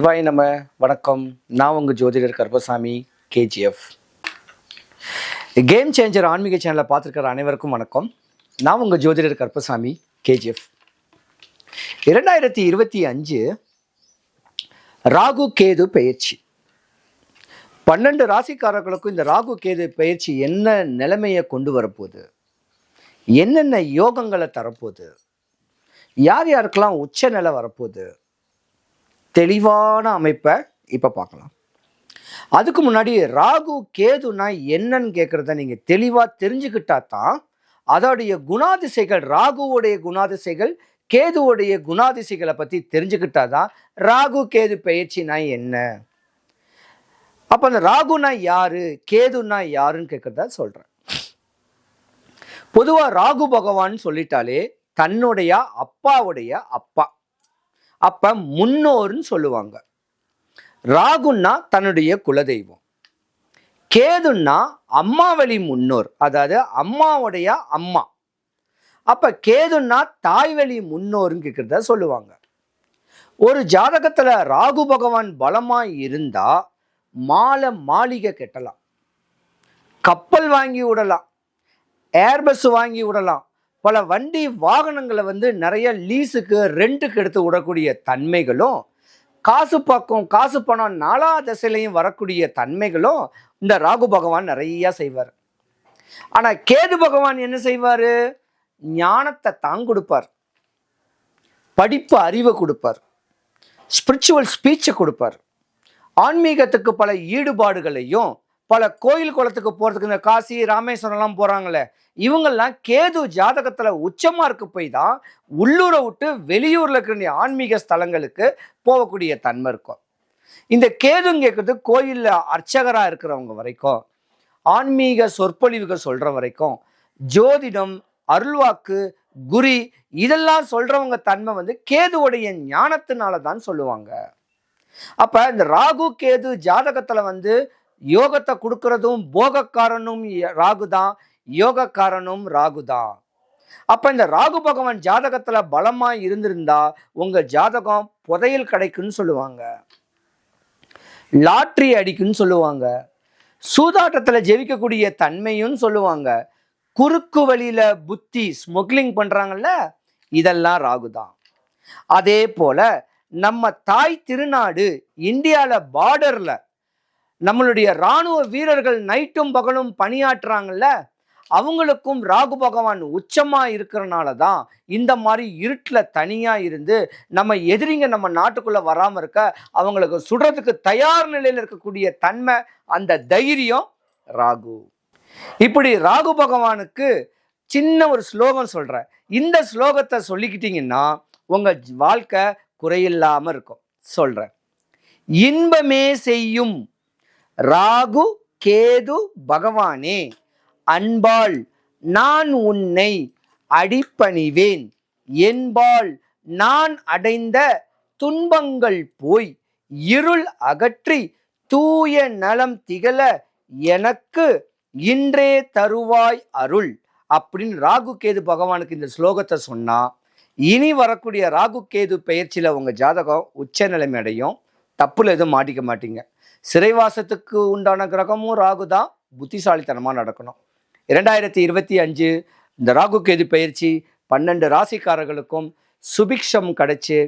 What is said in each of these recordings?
சிவாய் நம்ம வணக்கம். நான் உங்கள் ஜோதிடர் கருப்பசாமி கேஜிஎஃப் கேம் சேஞ்சர் ஆன்மீக சேனலை பார்த்துருக்கிற அனைவருக்கும் வணக்கம். நான் உங்கள் ஜோதிடர் கருப்பசாமி கேஜிஎஃப் இரண்டாயிரத்தி இருபத்தி அஞ்சு ராகு கேது பயிற்சி பன்னெண்டு ராசிக்காரர்களுக்கும் இந்த ராகு கேது பயிற்சி என்ன நிலைமையை கொண்டு வரப்போகுது? என்னென்ன யோகங்களை தரப்போகுது? யார் யாருக்கெல்லாம் உச்ச நிலை வரப்போகுது? தெளிவான அமைப்பை இப்போ பார்க்கலாம். அதுக்கு முன்னாடி ராகு கேதுனா என்னன்னு கேட்குறத நீங்கள் தெளிவாக தெரிஞ்சுக்கிட்டா தான் அதோடைய குணாதிசைகள் ராகுவுடைய குணாதிசைகள் கேதுவுடைய குணாதிசைகளை பற்றி தெரிஞ்சுக்கிட்டா தான் ராகு கேது பயிற்சினா என்ன? அப்போ அந்த ராகுனா யாரு கேதுனா யாருன்னு கேட்குறதா சொல்கிறேன் பொதுவாக ராகு பகவான் சொல்லிட்டாலே தன்னுடைய அப்பாவுடைய அப்பா. அப்ப முன்னோர்னு சொல்லுவாங்க. ராகுன்னா தன்னுடைய குலதெய்வம். கேதுன்னா அம்மாவழி முன்னோர் அதாவது அம்மாவுடைய அம்மா. அப்ப கேதுன்னா தாய்வழி முன்னோர்னு கேட்கிறத சொல்லுவாங்க. ஒரு ஜாதகத்துல ராகு பகவான் பலமா இருந்தா மாலை மாளிகை கட்டலாம். கப்பல் வாங்கி விடலாம். ஏர்பஸ் வாங்கி விடலாம். பல வண்டி வாகனங்களை வந்து நிறைய லீஸுக்கு ரெண்ட்டுக்கு எடுத்து விடக்கூடிய தன்மைகளும் காசு பக்கம் காசு பணம் நாலா திசையிலையும் வரக்கூடிய தன்மைகளும் இந்த ராகு பகவான் நிறையா செய்வார். ஆனால் கேது பகவான் என்ன செய்வார்? ஞானத்தை தான் கொடுப்பார். படிப்பு அறிவை கொடுப்பார். ஸ்பிரிச்சுவல் ஸ்பீச்சை கொடுப்பார். ஆன்மீகத்துக்கு பல ஈடுபாடுகளையும் பல கோயில் குளத்துக்கு போகிறதுக்கு இந்த காசி ராமேஸ்வரம்லாம் போகிறாங்களே இவங்கெல்லாம் கேது ஜாதகத்தில் உச்சமாக இருக்க போய் தான் உள்ளூரை விட்டு வெளியூரில் இருக்கிற ஆன்மீக ஸ்தலங்களுக்கு போகக்கூடிய தன்மை இருக்கும். இந்த கேதுன்னு கேட்குறது கோயிலில் அர்ச்சகராக இருக்கிறவங்க வரைக்கும் ஆன்மீக சொற்பொழிவுகள் சொல்கிற வரைக்கும் ஜோதிடம் அருள்வாக்கு குரி இதெல்லாம் சொல்கிறவங்க தன்மை வந்து கேதுவுடைய ஞானத்தினால தான் சொல்லுவாங்க. அப்போ இந்த ராகு கேது ஜாதகத்தில் வந்து யோகத்தை கொடுக்கறதும் போகக்காரனும் ராகு தான் யோகக்காரனும் ராகு தான் அப்ப இந்த ராகு பகவான் ஜாதகத்துல பலமா இருந்திருந்தா உங்க ஜாதகம் புதையல் கிடைக்குன்னு சொல்லுவாங்க. லாட்ரி அடிக்குன்னு சொல்லுவாங்க. சூதாட்டத்துல ஜெயிக்கக்கூடிய தன்மையும் சொல்லுவாங்க. குறுக்கு வழியில புத்தி ஸ்மக்லிங் பண்றாங்கல்ல இதெல்லாம் ராகு தான் அதே போல நம்ம தாய் திருநாடு இந்தியால பார்டர்ல நம்மளுடைய இராணுவ வீரர்கள் நைட்டும் பகலும் பணியாற்றுறாங்கல்ல அவங்களுக்கும் ராகு பகவான் உச்சமாக இருக்கிறனால தான் இந்த மாதிரி இருட்டில் தனியாக இருந்து நம்ம எதிரிங்க நம்ம நாட்டுக்குள்ளே வராமல் இருக்க அவங்களுக்கு சுடுறதுக்கு தயார் நிலையில் இருக்கக்கூடிய தன்மை அந்த தைரியம் ராகு. இப்படி ராகு பகவானுக்கு சின்ன ஒரு ஸ்லோகம் சொல்கிறேன் இந்த ஸ்லோகத்தை சொல்லிக்கிட்டிங்கன்னா உங்கள் வாழ்க்கை குறையில்லாமல் இருக்கும். சொல்கிறேன் இன்பமே செய்யும் ராகு கேது பகவானே அன்பாள் நான் உன்னை அடிப்பணிவேன். என்பால் நான் அடைந்த துன்பங்கள் போய் இருள் அகற்றி தூய நலம் திகழ எனக்கு இன்றே தருவாய் அருள். அப்படின்னு ராகு கேது பகவானுக்கு இந்த ஸ்லோகத்தை சொன்னா இனி வரக்கூடிய ராகு கேது பெயர்ச்சியில் உங்கள் ஜாதகம் உச்ச நிலைமை அடையும். தப்புல எதுவும் மாட்டிக்க மாட்டீங்க. சிறைவாசத்துக்கு உண்டான கிரகமும் ராகு தான் புத்திசாலித்தனமாக நடக்கணும். இரண்டாயிரத்தி இருபத்தி அஞ்சு இந்த ராகு கேது பயிற்சி பன்னெண்டு ராசிக்காரர்களுக்கும் சுபிக்ஷம் கிடைச்சு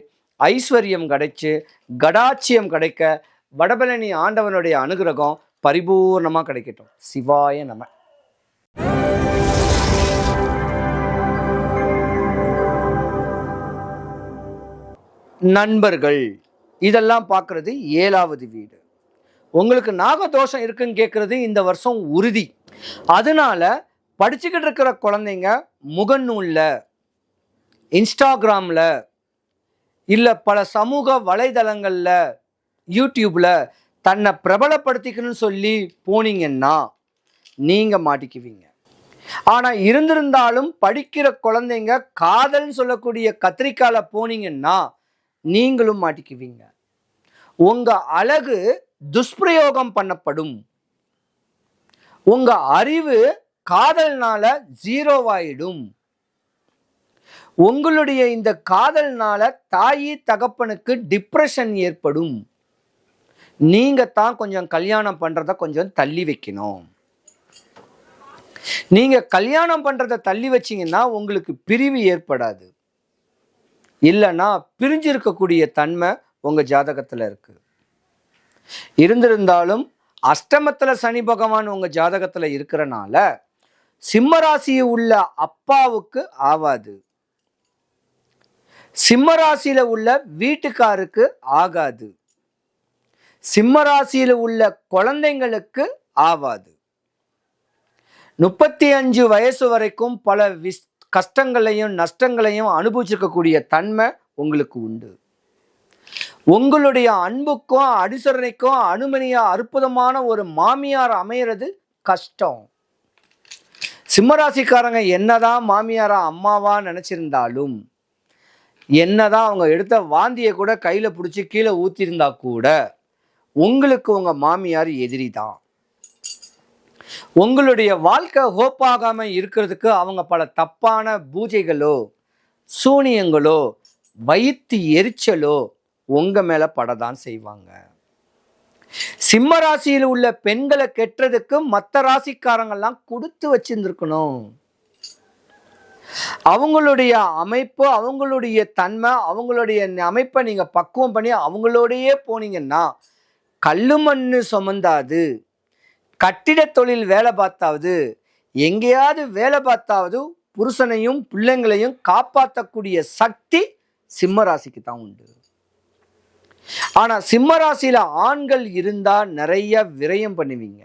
ஐஸ்வர்யம் கிடைச்சு கடாட்சியம் கிடைக்க வடபழனி ஆண்டவனுடைய அனுகிரகம் பரிபூர்ணமாக கிடைக்கட்டும். சிவாய நம. நண்பர்கள் இதெல்லாம் பார்க்கறது ஏழாவது வீடு. உங்களுக்கு நாகதோஷம் இருக்குன்னு கேட்குறது இந்த வருஷம் உறுதி. அதனால படிச்சுக்கிட்டு இருக்கிற குழந்தைங்க முகநூலில் இன்ஸ்டாகிராமில் இல்லை பல சமூக வலைதளங்களில் யூடியூப்பில் தன்னை பிரபலப்படுத்திக்கணும்னு சொல்லி போனீங்கன்னா நீங்கள் மாட்டிக்குவீங்க. ஆனால் இருந்திருந்தாலும் படிக்கிற குழந்தைங்க காதல்னு சொல்லக்கூடிய கத்திரிக்காவில் போனீங்கன்னா நீங்களும் மாட்டிக்குவீங்க. உங்கள் அழகு துஷ்பிரயோகம் பண்ணப்படும். உங்க அறிவு காதல்னால ஜீரோவாயிடும். உங்களுடைய இந்த காதல்னால தாயி தகப்பனுக்கு டிப்ரெஷன் ஏற்படும். நீங்க தான் கொஞ்சம் கல்யாணம் பண்றத கொஞ்சம் தள்ளி வைக்கணும். நீங்க கல்யாணம் பண்றத தள்ளி வச்சீங்கன்னா உங்களுக்கு பிரிவு ஏற்படாது. இல்லைன்னா பிரிஞ்சிருக்கக்கூடிய தன்மை உங்க ஜாதகத்துல இருக்கு. இருந்திருந்தாலும் அஷ்டமத்தில் சனி பகவான் உங்கள் ஜாதகத்தில் இருக்கிறனால சிம்மராசி உள்ள அப்பாவுக்கு ஆவாது. சிம்மராசியில் உள்ள வீட்டுக்காருக்கு ஆகாது. சிம்மராசியில் உள்ள குழந்தைங்களுக்கு ஆவாது. முப்பத்தி அஞ்சு வயசு வரைக்கும் பல விஸ் கஷ்டங்களையும் நஷ்டங்களையும் அனுபவிச்சிருக்கக்கூடிய தன்மை உங்களுக்கு உண்டு. உங்களுடைய அன்புக்கும் அனுசரணைக்கும் அனுமனியா அற்புதமான ஒரு மாமியார் அமையிறது கஷ்டம். சிம்மராசிக்காரங்க என்னதான் மாமியாரா அம்மாவா நினைச்சிருந்தாலும் என்னதான் அவங்க எடுத்த வாந்தியை கூட கையில பிடிச்சி கீழே ஊத்திருந்தா கூட உங்களுக்கு உங்க மாமியார் எதிரி தான். உங்களுடைய வாழ்க்கை ஹோப்பாகாம இருக்கிறதுக்கு அவங்க பல தப்பான பூஜைகளோ சூனியங்களோ வயிற்று எரிச்சலோ உங்கள் மேலே படதான் செய்வாங்க. சிம்ம ராசியில் உள்ள பெண்களை கெட்டுறதுக்கு மற்ற ராசிக்காரங்கள்லாம் கொடுத்து வச்சிருந்துருக்கணும். அவங்களுடைய அமைப்பு அவங்களுடைய தன்மை அவங்களுடைய அமைப்பை நீங்கள் பக்குவம் பண்ணி அவங்களோடையே போனீங்கன்னா கல்லு மண்ணு சுமந்தாது கட்டிட தொழில் வேலை பார்த்தாவது எங்கேயாவது வேலை பார்த்தாவது புருஷனையும் பிள்ளைங்களையும் காப்பாற்றக்கூடிய சக்தி சிம்ம ராசிக்கு தான் உண்டு. ஆனால் சிம்ம ராசியில் ஆண்கள் இருந்தால் நிறைய விரயம் பண்ணுவீங்க.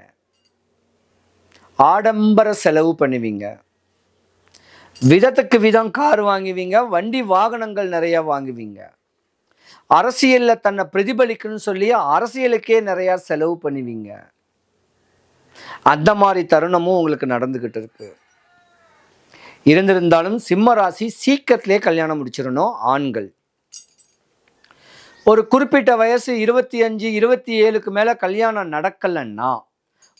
ஆடம்பர செலவு பண்ணுவீங்க. விதத்துக்கு விதம் கார் வாங்குவீங்க வண்டி வாகனங்கள் நிறைய வாங்குவீங்க. அரசியலில் தன்னை பிரதிபலிக்கணும்னு சொல்லி அரசியலுக்கே நிறையா செலவு பண்ணுவீங்க. அந்த மாதிரி தருணமும் உங்களுக்கு நடந்துக்கிட்டு இருக்கு. இருந்திருந்தாலும் சிம்ம ராசி சீக்கிரத்திலே கல்யாணம் முடிச்சிடணும் ஆண்கள். ஒரு குறிப்பிட்ட வயசு இருபத்தி அஞ்சு இருபத்தி ஏழுக்கு மேலே கல்யாணம் நடக்கலைன்னா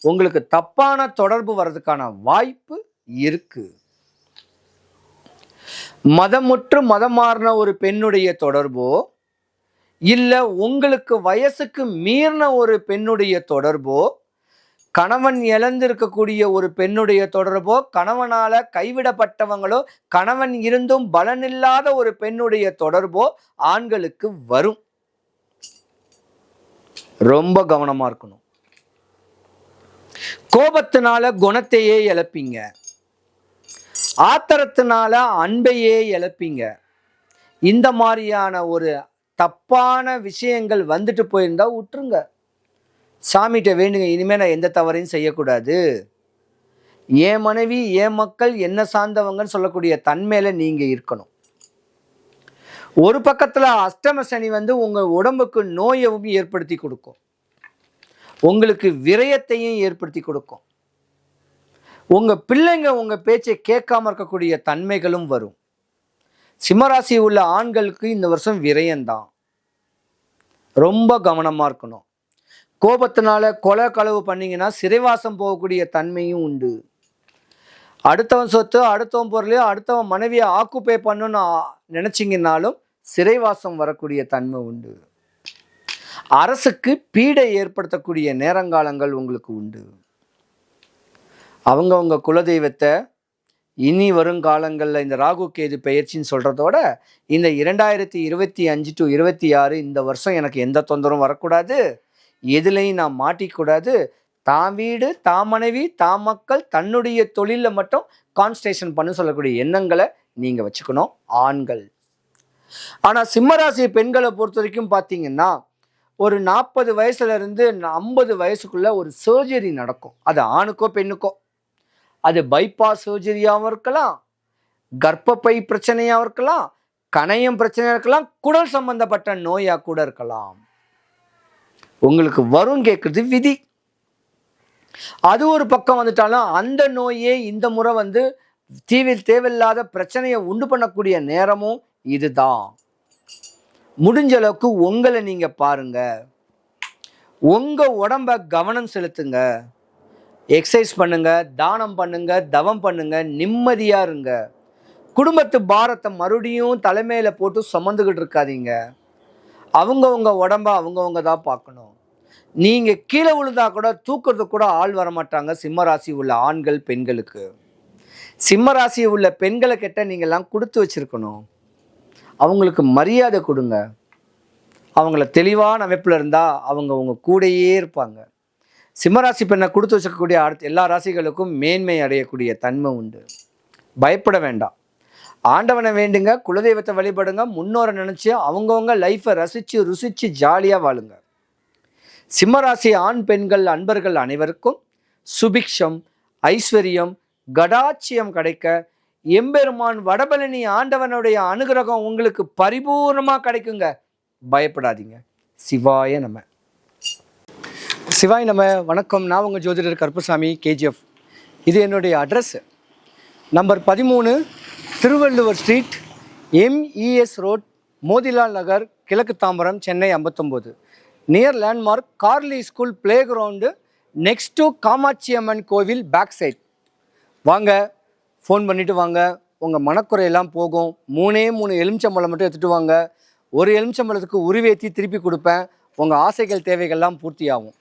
உங்களுக்கு தப்பான தொடர்பு வர்றதுக்கான வாய்ப்பு இருக்கு. மதமுற்று மதம் மாறின ஒரு பெண்ணுடைய தொடர்போ இல்லை உங்களுக்கு வயசுக்கு மீறின ஒரு பெண்ணுடைய தொடர்போ கணவன் இழந்திருக்கக்கூடிய ஒரு பெண்ணுடைய தொடர்போ கணவனால கைவிடப்பட்டவங்களோ கணவன் இருந்தும் பலனில்லாத ஒரு பெண்ணுடைய தொடர்போ ஆண்களுக்கு வரும். ரொம்ப கவனமா இருக்கணும். கோபத்தினால குணத்தையே இழப்பீங்க. ஆத்திரத்தினால அன்பையே இழப்பீங்க. இந்த மாதிரியான ஒரு தப்பான விஷயங்கள் வந்துட்டு போயிருந்தா விட்டுருங்க சாமிகிட்ட வேண்டுங்க இனிமே நான் எந்த தவறையும் செய்யக்கூடாது. என் மனைவி என் மக்கள் என்ன சார்ந்தவங்கன்னு சொல்லக்கூடிய தன்மையில நீங்க இருக்கணும். ஒரு பக்கத்தில் அஷ்டம சனி வந்து உங்கள் உடம்புக்கு நோயவும் ஏற்படுத்தி கொடுக்கும். உங்களுக்கு விரயத்தையும் ஏற்படுத்தி கொடுக்கும். உங்கள் பிள்ளைங்க உங்கள் பேச்சை கேட்காம இருக்கக்கூடிய தன்மைகளும் வரும். சிம்மராசி உள்ள ஆண்களுக்கு இந்த வருஷம் விரயம்தான். ரொம்ப கவனமாக இருக்கணும். கோபத்தினால கொலை களவு பண்ணிங்கன்னா சிறைவாசம் போகக்கூடிய தன்மையும் உண்டு. அடுத்தவன் சொத்து அடுத்தவன் பொருளையோ அடுத்தவன் மனைவியை ஆக்குப்பை பண்ணுன்னு நினச்சிங்கன்னாலும் சிறைவாசம் வரக்கூடிய தன்மை உண்டு. அரசுக்கு பீடை ஏற்படுத்தக்கூடிய நேரங்காலங்கள் உங்களுக்கு உண்டு. அவங்கவுங்க குலதெய்வத்தை இனி வரும் காலங்களில் இந்த ராகு கேது பெயர்ச்சின்னு சொல்கிறதோட இந்த இரண்டாயிரத்தி இருபத்தி அஞ்சு டு இருபத்தி ஆறு இந்த வருஷம் எனக்கு எந்த தொந்தரவும் வரக்கூடாது. எதுலையும் நான் மாட்டிக்கூடாது. தான் வீடு தான் மனைவி தான் மக்கள் தன்னுடைய தொழிலில் மட்டும் கான்ஸ்டேஷன் பண்ண சொல்லக்கூடிய எண்ணங்களை நீங்கள் வச்சுக்கணும். ஆண்கள். ஆனால் சிம்மராசி பெண்களை பொறுத்த வரைக்கும் பார்த்தீங்கன்னா ஒரு நாற்பது வயசுலேருந்து ஐம்பது வயசுக்குள்ள ஒரு சர்ஜரி நடக்கும். அது ஆணுக்கோ பெண்ணுக்கோ. அது பைபாஸ் சர்ஜரியாகவும் இருக்கலாம் கர்ப்பப்பை பிரச்சனையாகவும் இருக்கலாம் கணையம் பிரச்சனையாக இருக்கலாம் குடல் சம்பந்தப்பட்ட நோயாக கூட இருக்கலாம். உங்களுக்கு வரும் கேட்குறது விதி. அது ஒரு பக்கம் வந்துட்டாலும் அந்த நோயே இந்த முறை வந்து தீவில் தேவையில்லாத பிரச்சனையை உண்டு பண்ணக்கூடிய நேரமும் இதுதான். முடிஞ்ச அளவுக்கு உங்களை நீங்க பாருங்க. உங்க உடம்ப கவனம் செலுத்துங்க. எக்ஸசைஸ் பண்ணுங்க தானம் பண்ணுங்க தவம் பண்ணுங்க நிம்மதியா இருங்க. குடும்பத்து பாரத்தை மறுபடியும் தலைமையில போட்டு சுமந்துக்கிட்டு இருக்காதீங்க. அவங்கவுங்க உடம்ப அவங்கவங்க தான் பார்க்கணும். நீங்கள் கீழே விழுந்தா கூட தூக்குறதுக்கு கூட ஆள் வர மாட்டாங்க. சிம்மராசி உள்ள ஆண்கள் பெண்களுக்கு. சிம்மராசி உள்ள பெண்களை கிட்ட நீங்கள்லாம் கொடுத்து வச்சிருக்கணும். அவங்களுக்கு மரியாதை கொடுங்க. அவங்கள தெளிவான அமைப்பில் இருந்தால் அவங்க அவங்க கூடயே இருப்பாங்க. சிம்மராசி பெண்ணை கொடுத்து வச்சிருக்கக்கூடிய அடுத்த எல்லா ராசிகளுக்கும் மேன்மை அடையக்கூடிய தன்மை உண்டு. பயப்பட வேண்டாம். ஆண்டவனை வேண்டுங்க குலதெய்வத்தை வழிபடுங்க முன்னோரை நினச்சி அவங்கவுங்க லைஃப்பை ரசித்து ருசித்து ஜாலியாக வாழுங்க. சிம்மராசி ஆண் பெண்கள் அன்பர்கள் அனைவருக்கும் சுபிக்ஷம் ஐஸ்வர்யம் கடாட்சியம் கிடைக்க எம்பெருமான் வடபழனி ஆண்டவனுடைய அனுகிரகம் உங்களுக்கு பரிபூர்ணமாக கிடைக்குங்க. பயப்படாதீங்க. சிவாய நம்ம சிவாய் நம்ம வணக்கம். நான் உங்கள் ஜோதிடர் கருப்பசாமி கேஜிஎஃப். இது என்னுடைய அட்ரஸ் நம்பர் பதிமூணு Thiruvalluvar street MES road Motilal Nagar கிழக்கு தாம்பரம் சென்னை ஐம்பத்தொம்போது. Near landmark garlic school play ground next to Kamatchi Amman கோவில் பேக் சைட் வாங்க ஃபோன் பண்ணிவிட்டு வாங்க. உங்கள் மனக்குறையெல்லாம் போகும். மூணே மூணு எலுமிச்சம்பழம் மட்டும் எடுத்துகிட்டு வாங்க. ஒரு எலுமிச்சம்பழத்துக்கு உருவேற்றி திருப்பி கொடுப்பேன். உங்கள் ஆசைகள் தேவைகள்லாம் பூர்த்தியாகும்.